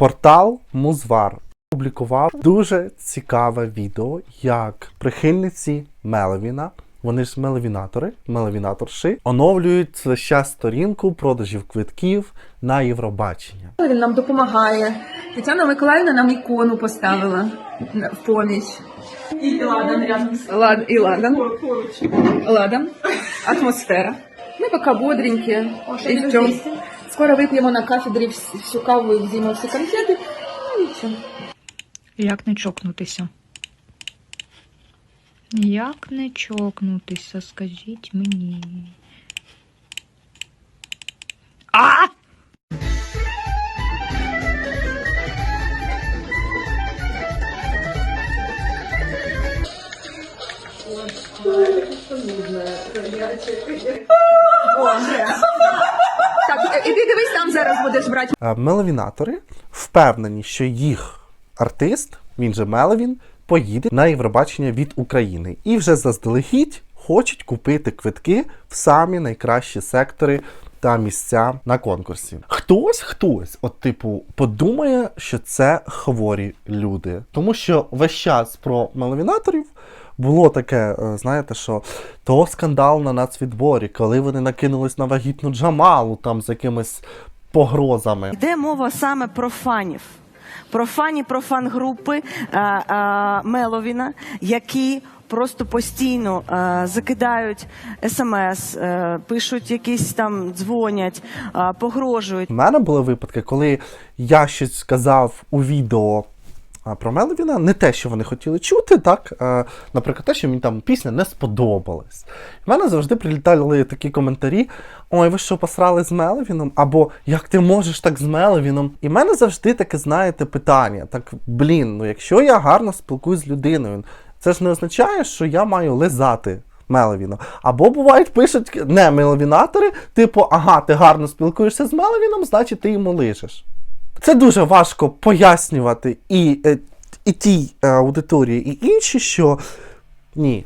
Портал Музвар опублікував дуже цікаве відео, як прихильниці Мелевіна, вони ж мелевінатори, мелевінаторши, оновлюють час сторінку продажів квитків на Євробачення. Він нам допомагає. Тетяна Миколаївна нам ікону поставила в поміч. І ладан рядом. Лад, і ладан. Ладан. Атмосфера. Ми поки бодренькі. І в чому? Скоро вип'ємо на кафедрі всю каву і з'їмо всі конфети. Ну, нічого. Як не чокнутися? Як не чокнутися, скажіть мені. А! Так, е, іди дивись, там зараз будеш брати. Е, Мелевінатори впевнені, що їх артист, він же Мелевін, поїде на Євробачення від України і вже заздалегідь хочуть купити квитки в самі найкращі сектори та місця на конкурсі. Хтось, хтось, от типу, подумає, що це хворі люди, тому що весь час про мелевінаторів. Було таке, е, знаєте, що то скандал на нацвідборі, коли вони накинулись на вагітну Джамалу там з якимись погрозами. Йде мова саме про фанів. Про фанів, про фан-групи е, е, Меловіна, які просто постійно е, закидають смс, е, пишуть якісь там, дзвонять, е, погрожують. У мене були випадки, коли я щось сказав у відео а, про Меловіна, не те, що вони хотіли чути, так, наприклад, те, що мені там пісня не сподобалась. У мене завжди прилітали такі коментарі: Ой, ви що посрали з Меловіном? Або як ти можеш так з Меловіном? І в мене завжди таке, знаєте, питання: так, блін, ну якщо я гарно спілкуюсь з людиною, це ж не означає, що я маю лизати. Меловіну. Або бувають пишуть не меловінатори, типу, ага, ти гарно спілкуєшся з Меловіном, значить ти йому лижеш. Це дуже важко пояснювати і, е, і тій е, аудиторії, і інші, що ні,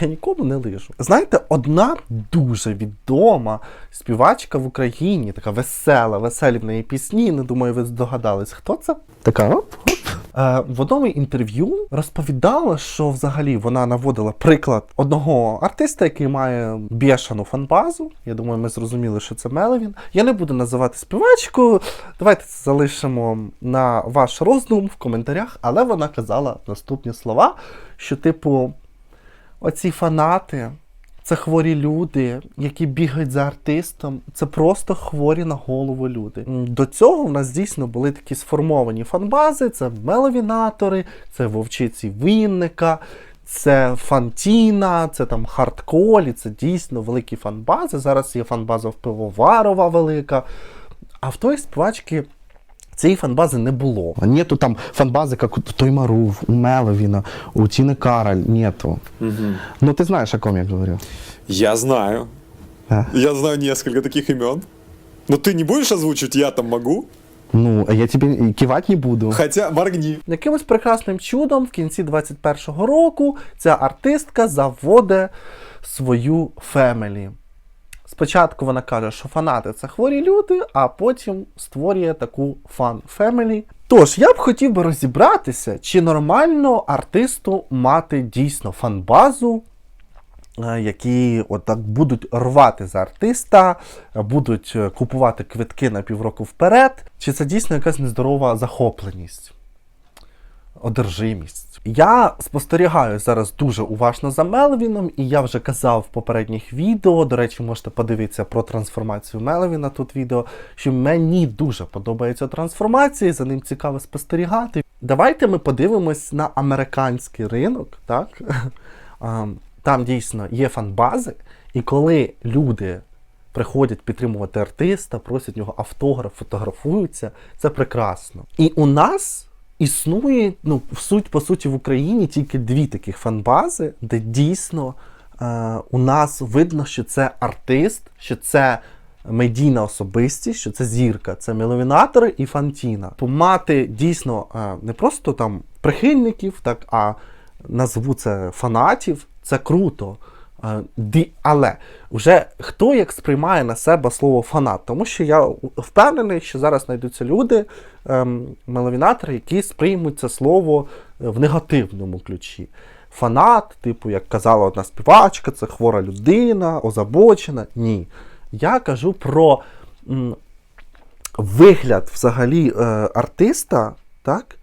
я нікому не лижу. Знаєте, одна дуже відома співачка в Україні, така весела, веселі в неї пісні. Не думаю, ви здогадались, хто це? Така оп, оп. Е, в одному інтерв'ю розповідала, що взагалі вона наводила приклад одного артиста, який має бешену фанбазу. Я думаю, ми зрозуміли, що це Мелевін. Я не буду називати співачку. Давайте це залишимо на ваш роздум в коментарях. Але вона казала наступні слова: що, типу, оці фанати. Це хворі люди, які бігають за артистом. Це просто хворі на голову люди. До цього в нас дійсно були такі сформовані фанбази: це меловінатори, це вовчиці Вінника, це Фантіна, це там хардколі, це дійсно великі фанбази. Зараз є фанбаза в Пивоварова велика. А в той співачки цієї фанбази не було. Нету там фанбази, як у Тоймарув, у Меловіна, у Тіни Кароль. Нету. Ну, ти знаєш, о ком я говорю. Я знаю. А. Я знаю несколько таких имен. Но ты не будешь озвучивать, я там могу. Ну, а я тобі кивати не буду. Хотя моргни. Якимось прекрасним чудом в кінці 21-го року ця артистка заводить свою фемелі. Спочатку вона каже, що фанати це хворі люди, а потім створює таку фан-фемелі. Тож я б хотів би розібратися, чи нормально артисту мати дійсно фан-базу, е, які отак будуть рвати за артиста, будуть е, купувати квитки на півроку вперед, чи це дійсно якась нездорова захопленість, одержимість. Я спостерігаю зараз дуже уважно за Мелвіном, і я вже казав в попередніх відео. До речі, можете подивитися про трансформацію Мелвіна тут відео, що мені дуже подобаються трансформації, за ним цікаво спостерігати. Давайте ми подивимось на американський ринок, так? Там дійсно є фанбази, і коли люди приходять підтримувати артиста, просять нього автограф, фотографуються, це прекрасно. І у нас існує, ну, в суть, по суті, в Україні тільки дві таких фанбази, де дійсно е, у нас видно, що це артист, що це медійна особистість, що це зірка, це меловінатори і Фантіна. Помати дійсно е, не просто там прихильників, так, а назву це фанатів, це круто. Ді- Але вже хто як сприймає на себе слово фанат? Тому що я впевнений, що зараз знайдуться люди, ем, меловінатори, які сприймуть це слово е, в негативному ключі. Фанат, типу, як казала одна співачка, це хвора людина, озабочена. Ні. Я кажу про м, вигляд взагалі е, артиста, так?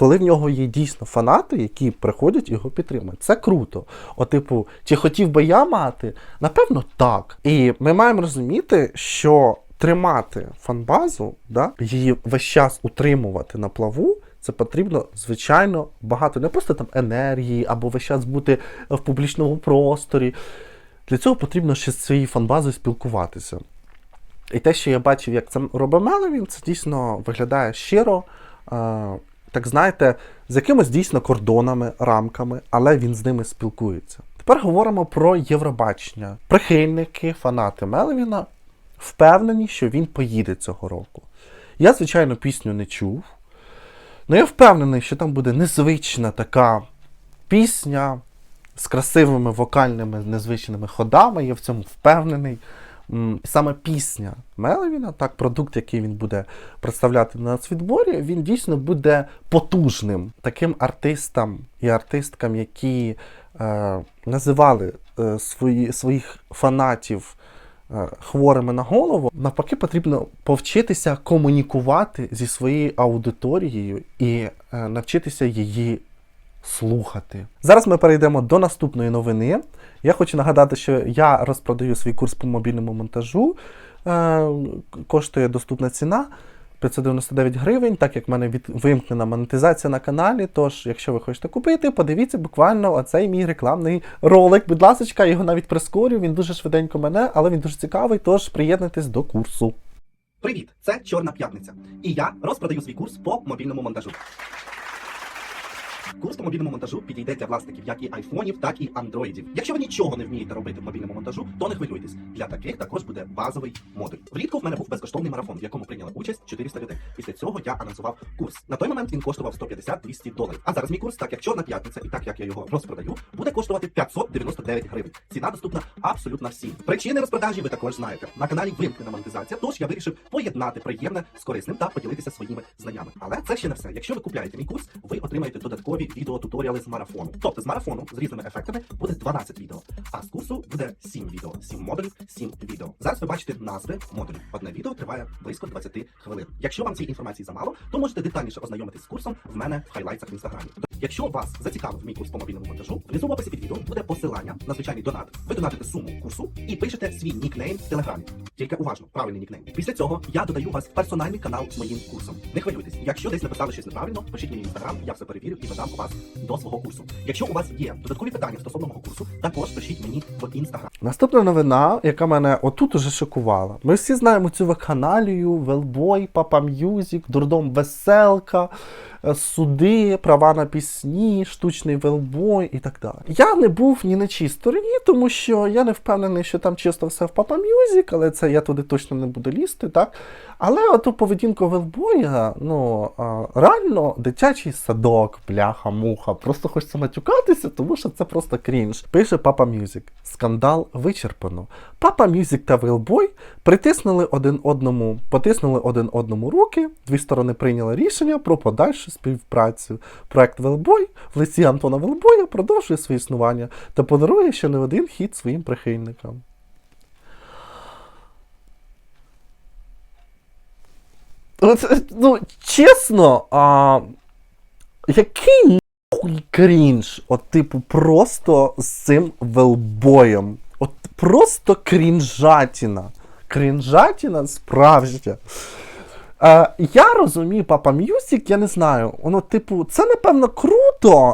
Коли в нього є дійсно фанати, які приходять його підтримують. Це круто. От, типу, чи хотів би я мати? Напевно, так. І ми маємо розуміти, що тримати фанбазу, да, її весь час утримувати на плаву. Це потрібно, звичайно, багато не просто там енергії або весь час бути в публічному просторі. Для цього потрібно ще з цією фанбазою спілкуватися. І те, що я бачив, як це робить Меловін, це дійсно виглядає щиро, е, так знаєте, з якимись дійсно кордонами, рамками, але він з ними спілкується. Тепер говоримо про Євробачення. Прихильники, фанати Меловіна впевнені, що він поїде цього року. Я, звичайно, пісню не чув. але я впевнений, що там буде незвична така пісня з красивими вокальними незвичними ходами. Я в цьому впевнений. Саме пісня Меловіна, так, продукт, який він буде представляти на нацвідборі, він дійсно буде потужним таким артистам і артисткам, які е, називали е, свої, своїх фанатів е, хворими на голову. Навпаки, потрібно повчитися комунікувати зі своєю аудиторією і е, навчитися її слухати. Зараз ми перейдемо до наступної новини. Я хочу нагадати, що я розпродаю свій курс по мобільному монтажу. Е, коштує доступна ціна 599 гривень, так як в мене від... вимкнена монетизація на каналі. Тож, якщо ви хочете купити, подивіться буквально оцей мій рекламний ролик. Будь ласка, його навіть прискорю. Він дуже швиденько мене, але він дуже цікавий. Тож приєднуйтесь до курсу. Привіт, це Чорна п'ятниця. І я розпродаю свій курс по мобільному монтажу. Курс по мобільному монтажу підійде для власників як і айфонів, так і андроїдів. Якщо ви нічого не вмієте робити в мобільному монтажу, то не хвилюйтесь. Для таких також буде базовий модуль. Влітку в мене був безкоштовний марафон, в якому прийняли участь 400 людей. Після цього я анонсував курс. На той момент він коштував 150-200 доларів. А зараз мій курс, так як чорна п'ятниця, і так як я його розпродаю, буде коштувати 599 гривень. Ціна доступна абсолютно всім. Причини розпродажі ви також знаєте. На каналі вимкнена монетизація, тож я вирішив поєднати приємне з корисним та поділитися своїми знаннями. Але це ще не все. Якщо ви купляєте мій курс, ви отримаєте додаткові відеотуторіали з марафону. Тобто з марафону з різними ефектами буде 12 відео, а з курсу буде 7 відео, 7 модулів, 7 відео. Зараз ви бачите назви модулів. Одне відео триває близько 20 хвилин. Якщо вам цієї інформації замало, то можете детальніше ознайомитись з курсом в мене в хайлайтах в інстаграмі. Якщо вас зацікавив мій курс по мобільному монтажу, внизу в описі під відео буде посилання на звичайний донат. Ви донатите суму курсу і пишете свій нікнейм в телеграмі. Тільки уважно, правильний нікнейм. Після цього я додаю вас в персональний канал з моїм курсом. Не хвилюйтесь, якщо десь написали щось неправильно, пишіть мені інстаграм, я все перевірю і додам вас до свого курсу. Якщо у вас є додаткові питання стосовно мого курсу, також пишіть мені в інстаграм. Наступна новина, яка мене отут уже шокувала. Ми всі знаємо цю вакханалію, Велбой, Папа М'юзік, Дурдом Веселка, суди, права на пісні, штучний велбой і так далі. Я не був ні на чій стороні, тому що я не впевнений, що там чисто все в Папа М'юзік, але це я туди точно не буду лізти, так? Але оту поведінку Велбоя, ну реально дитячий садок, бляха, муха. Просто хочеться матюкатися, тому що це просто крінж. Пише Папа Мюзик. Скандал вичерпано. Папа Мюзик та Велбой притиснули один одному, потиснули один одному руки. Дві сторони прийняли рішення про подальшу співпрацю. Проект Велбой в лиці Антона Велбоя продовжує своє існування та подарує ще не один хід своїм прихильникам. От, ну, чесно, а, який нахуй крінж? От, типу, просто з цим велбоєм. От просто крінжатіна. Крінжатіна справжня. Е, я розумію, Папа М'юзік, я не знаю. Воно, типу, це напевно круто,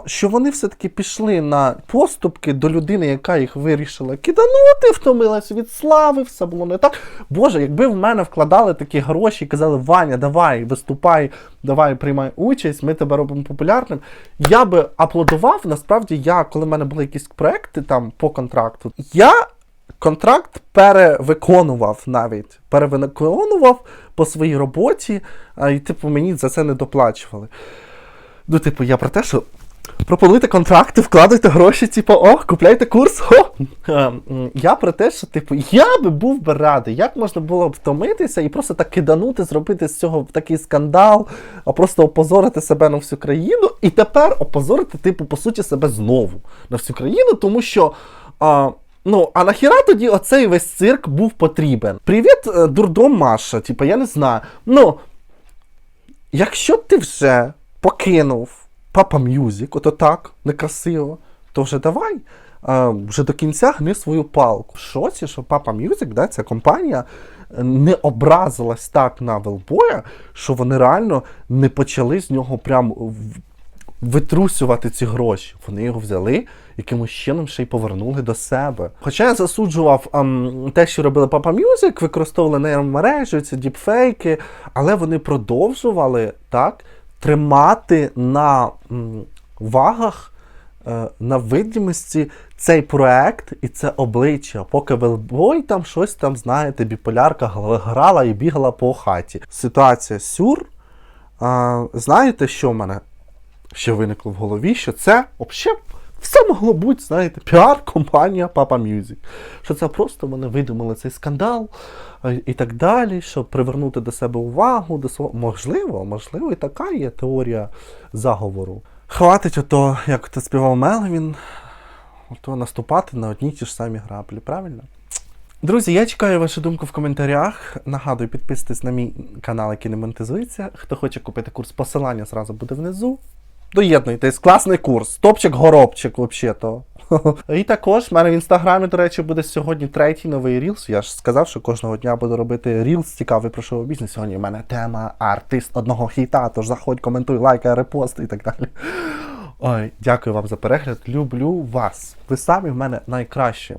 що вони все-таки пішли на поступки до людини, яка їх вирішила киданути, втомилась від слави, все було не так. Боже, якби в мене вкладали такі гроші і казали, Ваня, давай, виступай, давай, приймай участь, ми тебе робимо популярним. Я би аплодував. Насправді, я, коли в мене були якісь проекти там по контракту, я контракт перевиконував навіть. Перевиконував по своїй роботі, і, типу, мені за це не доплачували. Ну, типу, я про те, що пропонуйте контракти, вкладайте гроші, типу, о, купляйте курс. О! Е, Я про те, що, типу, я би бубув би радий, як можна було б втомитися і просто так киданути, зробити з цього такий скандал, а просто опозорити себе на всю країну, і тепер опозорити, типу, по суті, себе знову на всю країну, тому що. А, Ну, а нахіра тоді оцей весь цирк був потрібен? Привіт, е, дурдом Маша. Типу, я не знаю. Ну, якщо ти вже покинув Папа Мюзик, ото так, некрасиво, то вже давай. вже до кінця гни свою палку. В шоці, що Папа Мюзик, да, ця компанія, не образилась так на Велбоя, що вони реально не почали з нього прям витрусювати ці гроші. Вони його взяли, якимось чином ще й повернули до себе. Хоча я засуджував ем, те, що робили Papa Music, використовували нейромережі, ці діпфейки, але вони продовжували так тримати на вагах. е, На видимості цей проект і це обличчя, поки Велбой там щось там, знаєте, біполярка грала і бігала по хаті. Ситуація сюр. Знаєте, що в мене ще виникло в голові, що це взагалі все могло бути, знаєте, піар-компанія Papa Music. Що це просто вони видумали цей скандал е, і так далі, щоб привернути до себе увагу, до свого. Можливо, можливо, і така є теорія заговору. Хватить ото, як то співав Мелвін, ото наступати на одні ті ж самі граблі, правильно? Друзі, я чекаю вашу думку в коментарях. Нагадую, підписуйтесь на мій канал, який не монетизується. Хто хоче купити курс, посилання зразу буде внизу. Доєднуйтесь, класний курс. Топчик-горобчик, взагалі-то. І також в мене в інстаграмі, до речі, буде сьогодні третій новий рілс. Я ж сказав, що кожного дня буду робити рілс цікавий про шоу бізнес. Сьогодні в мене тема артист одного хіта. Тож заходь, коментуй, лайкай, репост і так далі. Ой, дякую вам за перегляд. Люблю вас. Ви самі в мене найкращі.